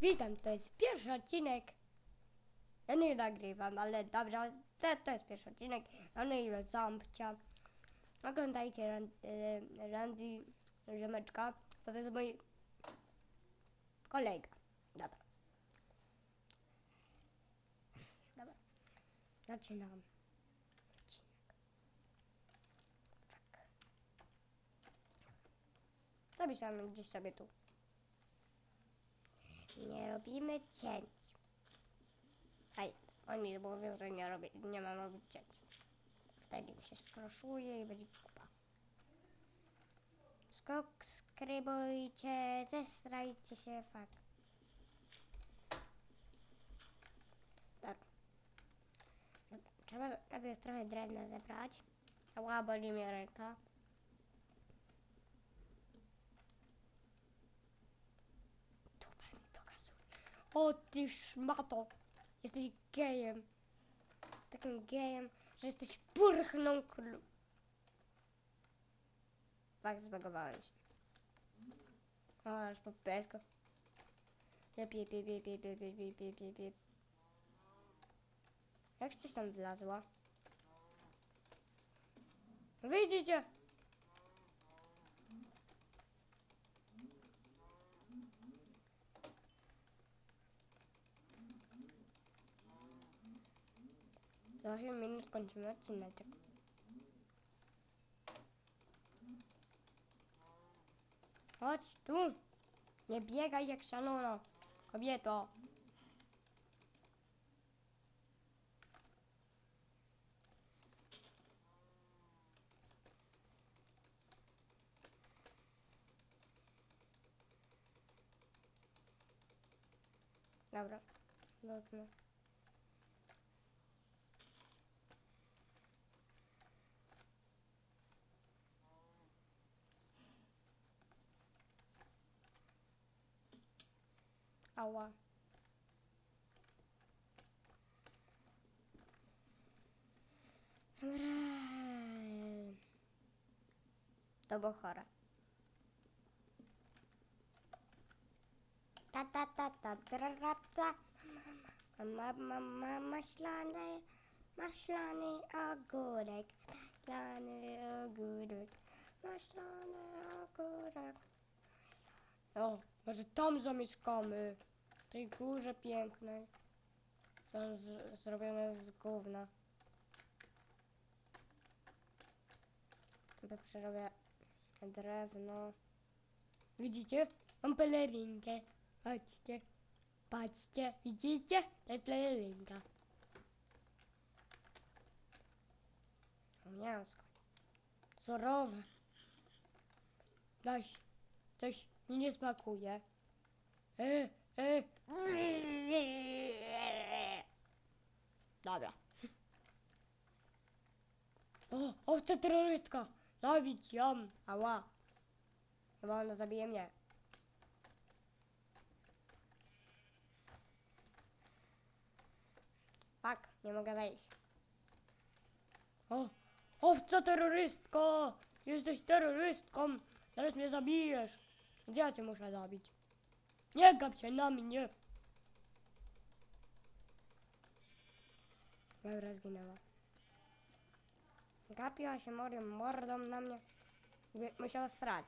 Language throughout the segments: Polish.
Witam, to jest pierwszy odcinek. Ja nie nagrywam, ale dobrze, to, to jest pierwszy odcinek. Na imię Ząbcia. Oglądajcie e, Randy Rzemeczka, bo to jest mój kolega. Dobra. Dobra. Zaczynam. Odcinek. Gdzieś sobie tu. Nie robimy cięć. Aj, on mi że nie, robię, nie mam robić cięć. Wtedy mi się skroszuje i będzie kupa. Skok, skrybujcie, zestrajcie się, fuck. Dobra. Trzeba najpierw trochę drewna zebrać. Ała, boli ręka. O ty szmato! Jesteś gejem. Takim gejem, że jesteś purchną klu. Tak, zbagowałem się. O, aż po piesko. Jep, jep, jep, jep, jep, jep, jep, jep, jep, jep. Jak coś tam wlazła? Wyjdziecie! Za 8 minut kończymy odcinek. Chodź tu! Nie biegaj jak szalona, kobieto! Dobra, lotno. Ała. To było chore. Ta ta ta ta ra, ta. Ma, ma, ma, maślany, maślany ogórek, maślany ogórek, maślany ogórek. O, może tam zamieszkamy. Tej górze pięknej. Z, zrobione z gówna. To przerobię drewno. Widzicie? Mam pelerynkę. Patrzcie. Patrzcie. Widzicie? To jest pelerynka. Mięsko. Surowe. Coś, coś mi nie smakuje. E, e. Dobra. O, owca terrorystka! Zabić ją! Ała! Chyba ona zabije mnie. Tak, nie mogę wejść. O, owca terrorystko! Jesteś terrorystką! Zaraz mnie zabijesz! Gdzie ja cię muszę zabić? Nie gap się na mnie! Dobra, zginęła. Gapiła się moją mordą na mnie. Musiała strać.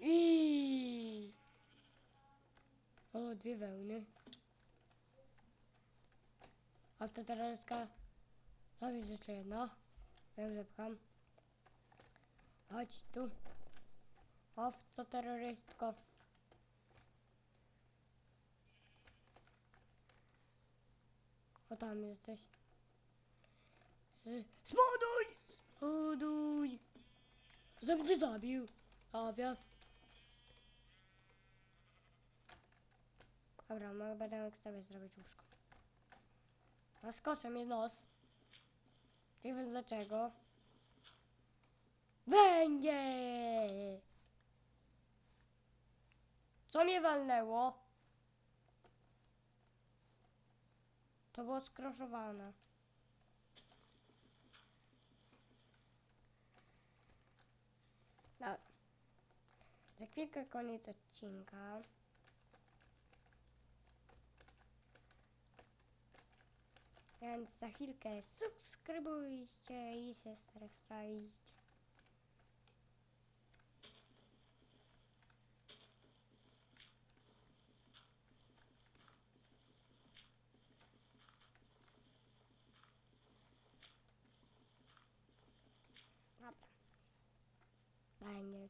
I. O, dwie wełny. A to teraz A widzę jeszcze jedno. Ja zepcham. Chodź tu. Owco terrorystko. O tam jesteś. Y, Spoduj! Spoduj! Kto mnie zabił? Awia. Dobra, mogę będę sobie zrobić łóżko. Zaskoczę mnie nos. Nie wiem dlaczego. Węgiel! Co mnie walnęło? To było skroszowane. No. Za chwilkę koniec odcinka. Więc za chwilkę subskrybujcie i się starajcie. Баня.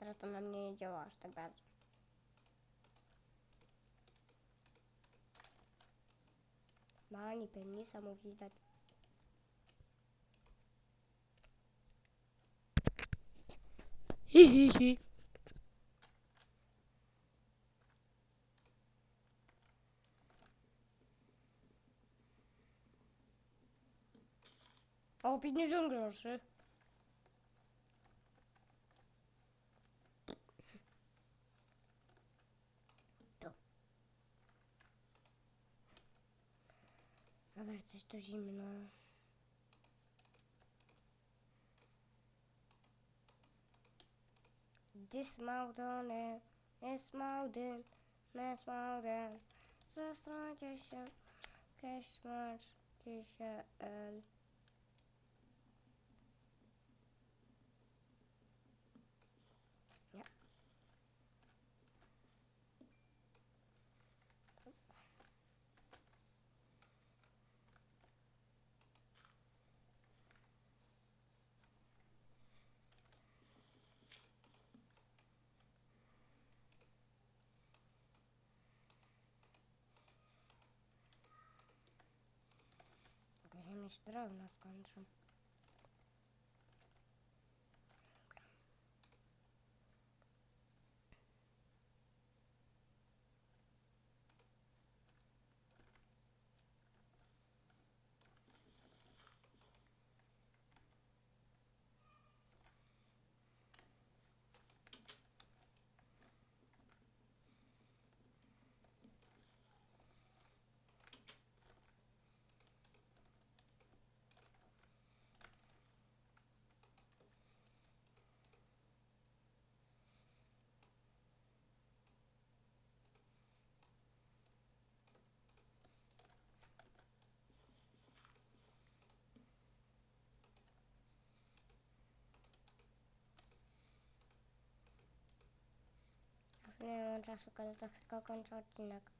Раз она мне не делала, что гад. Мало не пойми, саму видать. Хи-хи-хи. А у під ніжом. Dobra, coś tu zimno. Dismountain, dismountain, dismountain. Zastrońcie się, kieśmarczcie się, el. Nie. Mogę mieć drewno skończę. Nie mam czasu, kiedy to tylko kończę odcinek.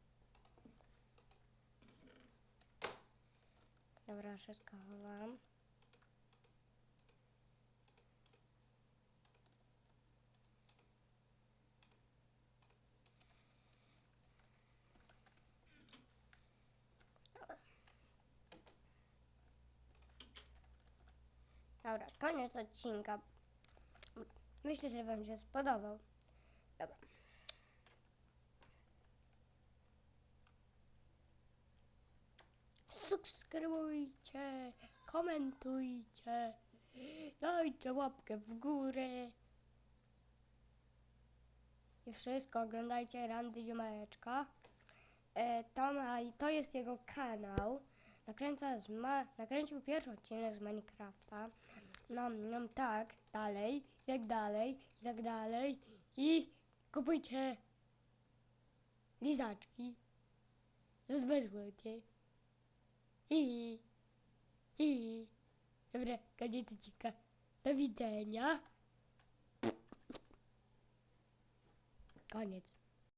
Dobra, wszystko chowam. Dobra, koniec odcinka. Myślę, że Wam się spodobał. Dobra. Subskrybujcie, komentujcie, dajcie łapkę w górę. I wszystko, oglądajcie Randy Ziomeczka. E, to, ma, to jest jego kanał. Nakręca z ma, nakręcił pierwszy odcinek z Minecrafta. No, no tak, dalej, jak dalej, jak dalej. I kupujcie lizaczki za 2 złote. I, i, dobra, koniec odcinka. Do widzenia. Koniec.